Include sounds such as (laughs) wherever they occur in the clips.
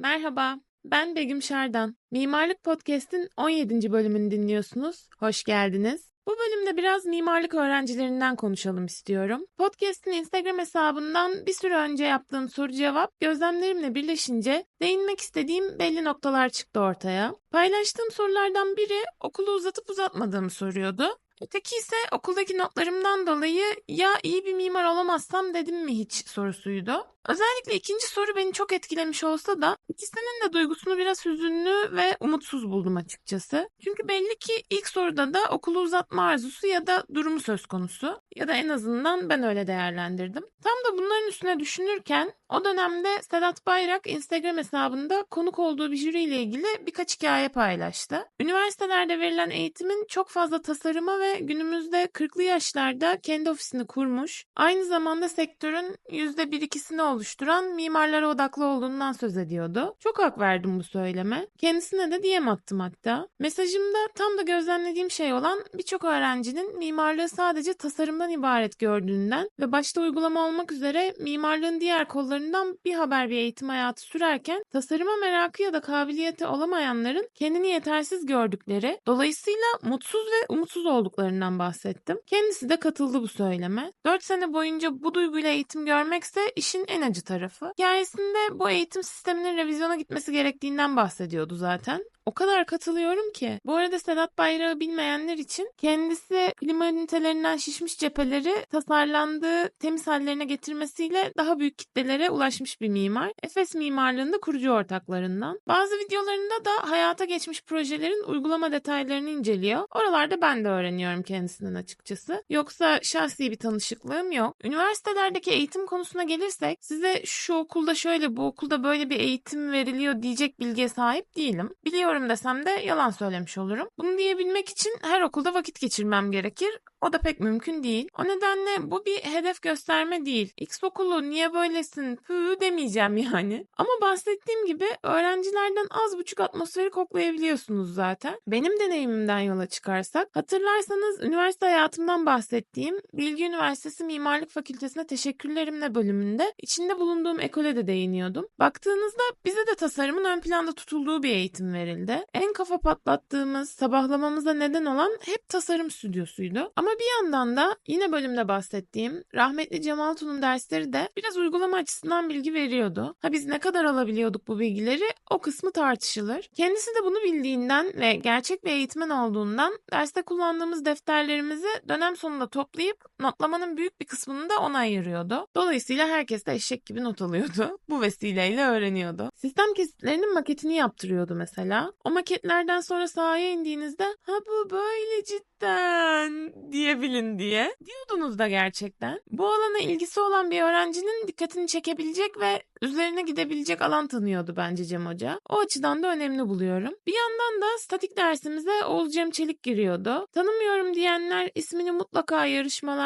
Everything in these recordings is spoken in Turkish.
Merhaba, ben Begüm Şerdan. Mimarlık Podcast'in 17. bölümünü dinliyorsunuz. Hoş geldiniz. Bu bölümde biraz mimarlık öğrencilerinden konuşalım istiyorum. Podcast'in Instagram hesabından bir süre önce yaptığım soru cevap gözlemlerimle birleşince değinmek istediğim belli noktalar çıktı ortaya. Paylaştığım sorulardan biri okulu uzatıp uzatmadığımı soruyordu. Öteki ise okuldaki notlarımdan dolayı ya iyi bir mimar olamazsam dedim mi hiç sorusuydu. Özellikle ikinci soru beni çok etkilemiş olsa da ikisinin de duygusunu biraz hüzünlü ve umutsuz buldum açıkçası. Çünkü belli ki ilk soruda da okulu uzatma arzusu ya da durumu söz konusu. Ya da en azından ben öyle değerlendirdim. Tam da bunların üstüne düşünürken o dönemde Sedat Bayrak Instagram hesabında konuk olduğu bir jüriyle ilgili birkaç hikaye paylaştı. Üniversitelerde verilen eğitimin çok fazla tasarıma ve günümüzde 40'lı yaşlarda kendi ofisini kurmuş, aynı zamanda sektörün %1-2'sini oluşturan mimarlara odaklı olduğundan söz ediyordu. Çok hak verdim bu söyleme. Kendisine de diyem attım hatta. Mesajımda tam da gözlemlediğim şey olan birçok öğrencinin mimarlığı sadece tasarımdan ibaret gördüğünden ve başta uygulama olmak üzere mimarlığın diğer kollarından bir haber bir eğitim hayatı sürerken tasarıma merakı ya da kabiliyeti olamayanların kendini yetersiz gördükleri, dolayısıyla mutsuz ve umutsuz olduklarından bahsettim. Kendisi de katıldı bu söyleme. 4 sene boyunca bu duyguyla eğitim görmekse işin en acı tarafı. Hikayesinde bu eğitim sisteminin revizyona gitmesi gerektiğinden bahsediyordu zaten. O kadar katılıyorum ki. Bu arada Sedat Bayrağı bilmeyenler için kendisi klima ünitelerinden şişmiş cepheleri tasarlandığı temiz hallerine getirmesiyle daha büyük kitlelere ulaşmış bir mimar. Efes mimarlığında kurucu ortaklarından. Bazı videolarında da hayata geçmiş projelerin uygulama detaylarını inceliyor. Oralarda ben de öğreniyorum kendisinden açıkçası. Yoksa şahsi bir tanışıklığım yok. Üniversitelerdeki eğitim konusuna gelirsek size şu okulda şöyle bu okulda böyle bir eğitim veriliyor diyecek bilgiye sahip değilim. Biliyorum desem de yalan söylemiş olurum. Bunu diyebilmek için her okulda vakit geçirmem gerekir. O da pek mümkün değil. O nedenle bu bir hedef gösterme değil. X okulu niye böylesin pü demeyeceğim yani. Ama bahsettiğim gibi öğrencilerden az buçuk atmosferi koklayabiliyorsunuz zaten. Benim deneyimimden yola çıkarsak hatırlarsanız üniversite hayatımdan bahsettiğim Bilgi Üniversitesi Mimarlık Fakültesine teşekkürlerimle bölümünde içinde bulunduğum ekole de değiniyordum. Baktığınızda bize de tasarımın ön planda tutulduğu bir eğitim verildi. En kafa patlattığımız, sabahlamamıza neden olan hep tasarım stüdyosuydu. Ama bir yandan da yine bölümde bahsettiğim rahmetli Cemal Tun'un dersleri de biraz uygulama açısından bilgi veriyordu. Ha biz ne kadar alabiliyorduk bu bilgileri o kısmı tartışılır. Kendisi de bunu bildiğinden ve gerçek bir eğitmen olduğundan derste kullandığımız defterlerimizi dönem sonunda toplayıp notlamanın büyük bir kısmını da ona ayırıyordu. Dolayısıyla herkes de eşek gibi not alıyordu. (laughs) Bu vesileyle öğreniyordu. Sistem kesitlerinin maketini yaptırıyordu mesela. O maketlerden sonra sahaya indiğinizde ha bu böyle cidden diyebilin diye. Diyordunuz da gerçekten. Bu alana ilgisi olan bir öğrencinin dikkatini çekebilecek ve üzerine gidebilecek alan tanıyordu bence Cem Hoca. O açıdan da önemli buluyorum. Bir yandan da statik dersimize Oğuz Cem Çelik giriyordu. Tanımıyorum diyenler ismini mutlaka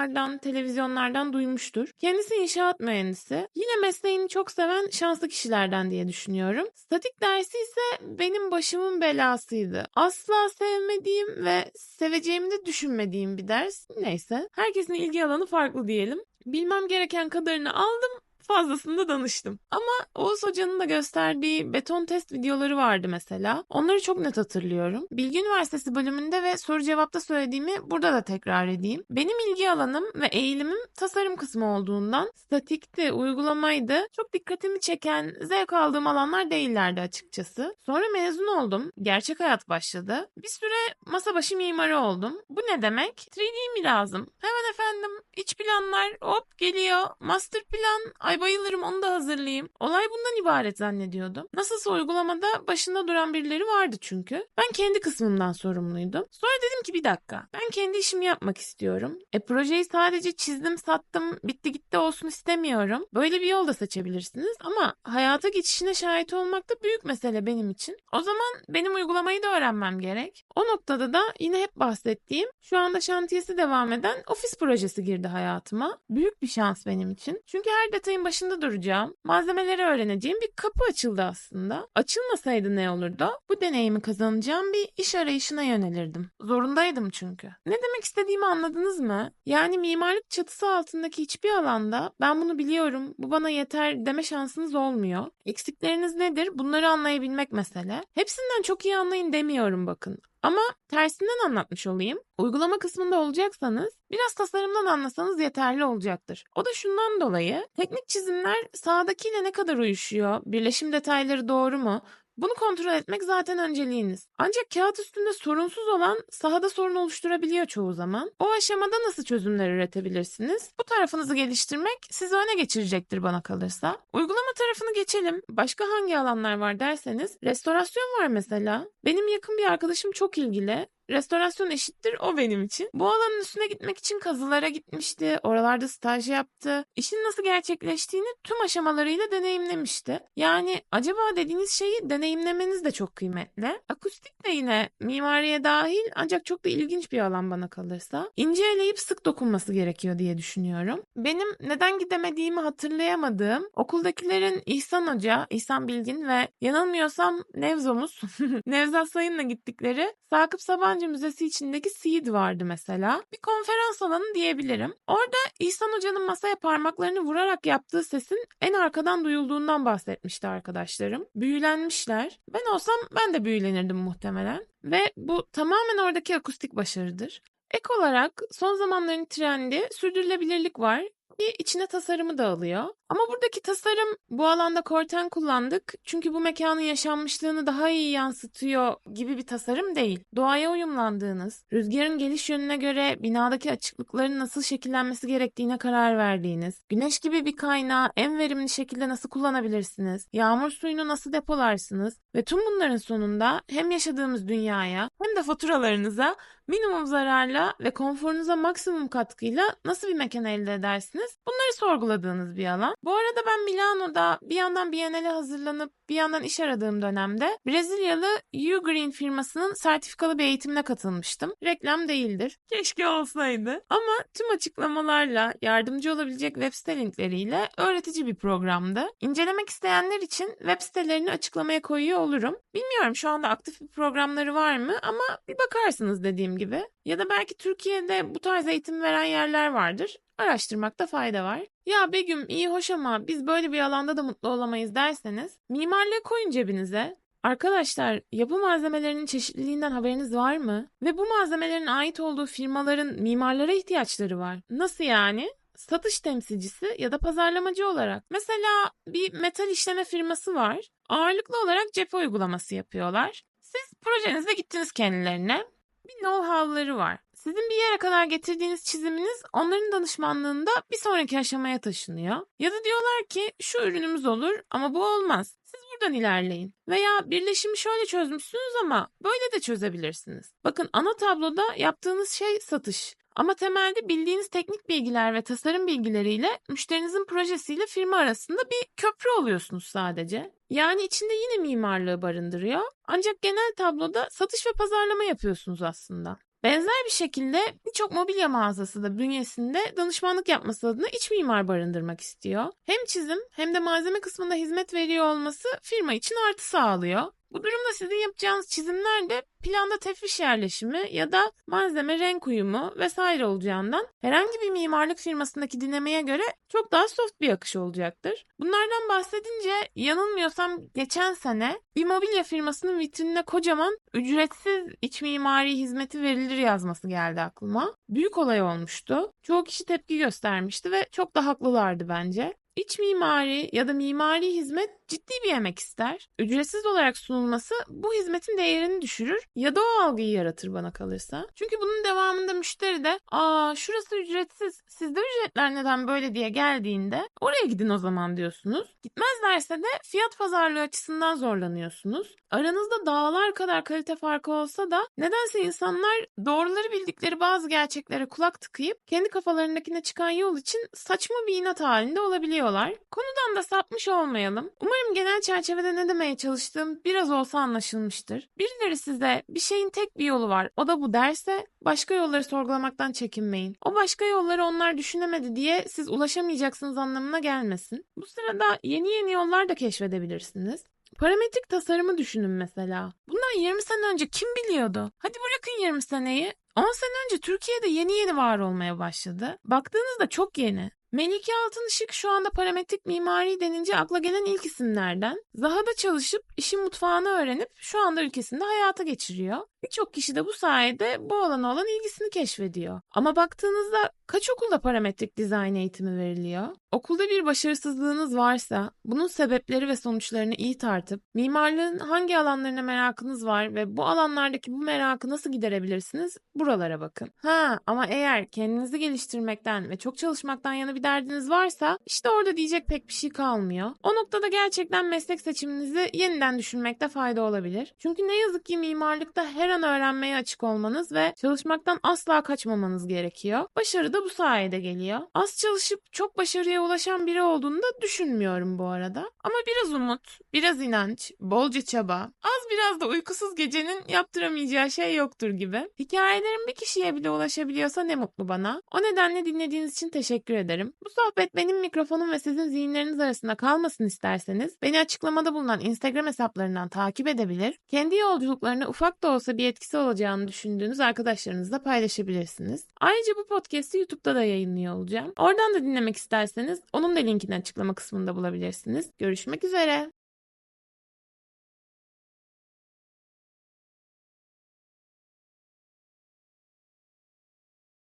yarışmalardan, televizyonlardan duymuştur. Kendisi inşaat mühendisi. Yine mesleğini çok seven şanslı kişilerden diye düşünüyorum. Statik dersi ise benim başımın belasıydı. Asla sevmediğim ve seveceğimi de düşünmediğim bir ders. Neyse. Herkesin ilgi alanı farklı diyelim. Bilmem gereken kadarını aldım fazlasını da danıştım. Ama Oğuz Hoca'nın da gösterdiği beton test videoları vardı mesela. Onları çok net hatırlıyorum. Bilgi Üniversitesi bölümünde ve soru cevapta söylediğimi burada da tekrar edeyim. Benim ilgi alanım ve eğilimim tasarım kısmı olduğundan statikti, uygulamaydı. Çok dikkatimi çeken, zevk aldığım alanlar değillerdi açıkçası. Sonra mezun oldum. Gerçek hayat başladı. Bir süre masa başı mimarı oldum. Bu ne demek? 3D mi lazım? Hemen efendim iç planlar hop geliyor. Master plan ay bayılırım onu da hazırlayayım. Olay bundan ibaret zannediyordum. Nasılsa uygulamada başında duran birileri vardı çünkü. Ben kendi kısmımdan sorumluydum. Sonra dedim ki bir dakika ben kendi işimi yapmak istiyorum. E projeyi sadece çizdim sattım bitti gitti olsun istemiyorum. Böyle bir yol da seçebilirsiniz ama hayata geçişine şahit olmak da büyük mesele benim için. O zaman benim uygulamayı da öğrenmem gerek. O noktada da yine hep bahsettiğim şu anda şantiyesi devam eden ofis projesi girdi hayatıma. Büyük bir şans benim için. Çünkü her detayın başında duracağım, malzemeleri öğreneceğim bir kapı açıldı aslında. Açılmasaydı ne olurdu? Bu deneyimi kazanacağım bir iş arayışına yönelirdim. Zorundaydım çünkü. Ne demek istediğimi anladınız mı? Yani mimarlık çatısı altındaki hiçbir alanda ben bunu biliyorum, bu bana yeter deme şansınız olmuyor. Eksikleriniz nedir? Bunları anlayabilmek mesele. Hepsinden çok iyi anlayın demiyorum bakın. Ama tersinden anlatmış olayım. Uygulama kısmında olacaksanız biraz tasarımdan anlasanız yeterli olacaktır. O da şundan dolayı teknik çizimler sağdakiyle ne kadar uyuşuyor, birleşim detayları doğru mu? Bunu kontrol etmek zaten önceliğiniz. Ancak kağıt üstünde sorunsuz olan sahada sorun oluşturabiliyor çoğu zaman. O aşamada nasıl çözümler üretebilirsiniz? Bu tarafınızı geliştirmek sizi öne geçirecektir bana kalırsa. Uygulama tarafını geçelim. Başka hangi alanlar var derseniz restorasyon var mesela. Benim yakın bir arkadaşım çok ilgili. Restorasyon eşittir o benim için. Bu alanın üstüne gitmek için kazılara gitmişti. Oralarda staj yaptı. İşin nasıl gerçekleştiğini tüm aşamalarıyla deneyimlemişti. Yani acaba dediğiniz şeyi deneyimlemeniz de çok kıymetli. Akustik de yine mimariye dahil ancak çok da ilginç bir alan bana kalırsa. İnce eleyip sık dokunması gerekiyor diye düşünüyorum. Benim neden gidemediğimi hatırlayamadığım okuldakilerin İhsan Hoca, İhsan Bilgin ve yanılmıyorsam Nevzomuz, (laughs) Nevzat Sayın'la gittikleri Sakıp Sabancı Müzesi içindeki Seed vardı mesela. Bir konferans alanı diyebilirim. Orada İhsan Hoca'nın masaya parmaklarını vurarak yaptığı sesin en arkadan duyulduğundan bahsetmişti arkadaşlarım. Büyülenmişler. Ben olsam ben de büyülenirdim muhtemelen. Ve bu tamamen oradaki akustik başarıdır. Ek olarak son zamanların trendi sürdürülebilirlik var bir içine tasarımı da alıyor. Ama buradaki tasarım bu alanda korten kullandık çünkü bu mekanın yaşanmışlığını daha iyi yansıtıyor gibi bir tasarım değil. Doğaya uyumlandığınız, rüzgarın geliş yönüne göre binadaki açıklıkların nasıl şekillenmesi gerektiğine karar verdiğiniz, güneş gibi bir kaynağı en verimli şekilde nasıl kullanabilirsiniz, yağmur suyunu nasıl depolarsınız ve tüm bunların sonunda hem yaşadığımız dünyaya hem de faturalarınıza minimum zararla ve konforunuza maksimum katkıyla nasıl bir mekan elde edersiniz? Bunları sorguladığınız bir alan. Bu arada ben Milano'da bir yandan Biennale hazırlanıp bir yandan iş aradığım dönemde Brezilyalı Ugreen firmasının sertifikalı bir eğitimine katılmıştım. Reklam değildir. Keşke olsaydı. Ama tüm açıklamalarla, yardımcı olabilecek web site linkleriyle öğretici bir programdı. İncelemek isteyenler için web sitelerini açıklamaya koyuyor olurum. Bilmiyorum şu anda aktif bir programları var mı ama bir bakarsınız dediğim gibi. Ya da belki Türkiye'de bu tarz eğitim veren yerler vardır. Araştırmakta fayda var. Ya Begüm iyi hoş ama biz böyle bir alanda da mutlu olamayız derseniz mimarlığı koyun cebinize. Arkadaşlar yapı malzemelerinin çeşitliliğinden haberiniz var mı? Ve bu malzemelerin ait olduğu firmaların mimarlara ihtiyaçları var. Nasıl yani? satış temsilcisi ya da pazarlamacı olarak. Mesela bir metal işleme firması var. Ağırlıklı olarak cephe uygulaması yapıyorlar. Siz projenizde gittiniz kendilerine. Bir know-how'ları var. Sizin bir yere kadar getirdiğiniz çiziminiz onların danışmanlığında bir sonraki aşamaya taşınıyor. Ya da diyorlar ki şu ürünümüz olur ama bu olmaz. Siz buradan ilerleyin. Veya birleşimi şöyle çözmüşsünüz ama böyle de çözebilirsiniz. Bakın ana tabloda yaptığınız şey satış. Ama temelde bildiğiniz teknik bilgiler ve tasarım bilgileriyle müşterinizin projesiyle firma arasında bir köprü oluyorsunuz sadece. Yani içinde yine mimarlığı barındırıyor. Ancak genel tabloda satış ve pazarlama yapıyorsunuz aslında. Benzer bir şekilde birçok mobilya mağazası da bünyesinde danışmanlık yapması adına iç mimar barındırmak istiyor. Hem çizim hem de malzeme kısmında hizmet veriyor olması firma için artı sağlıyor. Bu durumda sizin yapacağınız çizimler de planda tefriş yerleşimi ya da malzeme renk uyumu vesaire olacağından herhangi bir mimarlık firmasındaki dinlemeye göre çok daha soft bir akış olacaktır. Bunlardan bahsedince yanılmıyorsam geçen sene bir mobilya firmasının vitrinine kocaman ücretsiz iç mimari hizmeti verilir yazması geldi aklıma. Büyük olay olmuştu. Çoğu kişi tepki göstermişti ve çok da haklılardı bence. İç mimari ya da mimari hizmet ciddi bir emek ister. Ücretsiz olarak sunulması bu hizmetin değerini düşürür ya da o algıyı yaratır bana kalırsa. Çünkü bunun devamında müşteri de aa şurası ücretsiz sizde ücretler neden böyle diye geldiğinde oraya gidin o zaman diyorsunuz. Gitmezlerse de fiyat pazarlığı açısından zorlanıyorsunuz. Aranızda dağlar kadar kalite farkı olsa da nedense insanlar doğruları bildikleri bazı gerçeklere kulak tıkayıp kendi kafalarındakine çıkan yol için saçma bir inat halinde olabiliyor geliyorlar. Konudan da sapmış olmayalım. Umarım genel çerçevede ne demeye çalıştığım biraz olsa anlaşılmıştır. Birileri size bir şeyin tek bir yolu var o da bu derse başka yolları sorgulamaktan çekinmeyin. O başka yolları onlar düşünemedi diye siz ulaşamayacaksınız anlamına gelmesin. Bu sırada yeni yeni yollar da keşfedebilirsiniz. Parametrik tasarımı düşünün mesela. Bundan 20 sene önce kim biliyordu? Hadi bırakın 20 seneyi. 10 sene önce Türkiye'de yeni yeni var olmaya başladı. Baktığınızda çok yeni. Melike Altınışık şu anda parametrik mimari denince akla gelen ilk isimlerden. Zaha'da çalışıp işin mutfağını öğrenip şu anda ülkesinde hayata geçiriyor. Birçok kişi de bu sayede bu alana olan ilgisini keşfediyor. Ama baktığınızda kaç okulda parametrik dizayn eğitimi veriliyor? Okulda bir başarısızlığınız varsa bunun sebepleri ve sonuçlarını iyi tartıp mimarlığın hangi alanlarına merakınız var ve bu alanlardaki bu merakı nasıl giderebilirsiniz buralara bakın. Ha ama eğer kendinizi geliştirmekten ve çok çalışmaktan yana bir derdiniz varsa işte orada diyecek pek bir şey kalmıyor. O noktada gerçekten meslek seçiminizi yeniden düşünmekte fayda olabilir. Çünkü ne yazık ki mimarlıkta her an öğrenmeye açık olmanız ve çalışmaktan asla kaçmamanız gerekiyor. Başarı da bu sayede geliyor. Az çalışıp çok başarıya ulaşan biri olduğunu da düşünmüyorum bu arada. Ama biraz umut, biraz inanç, bolca çaba, az biraz da uykusuz gecenin yaptıramayacağı şey yoktur gibi. Hikayelerim bir kişiye bile ulaşabiliyorsa ne mutlu bana. O nedenle dinlediğiniz için teşekkür ederim. Bu sohbet benim mikrofonum ve sizin zihinleriniz arasında kalmasın isterseniz beni açıklamada bulunan Instagram hesaplarından takip edebilir. Kendi yolculuklarına ufak da olsa bir etkisi olacağını düşündüğünüz arkadaşlarınızla paylaşabilirsiniz. Ayrıca bu podcast'i YouTube'da da yayınlıyor olacağım. Oradan da dinlemek isterseniz onun da linkini açıklama kısmında bulabilirsiniz. Görüşmek üzere.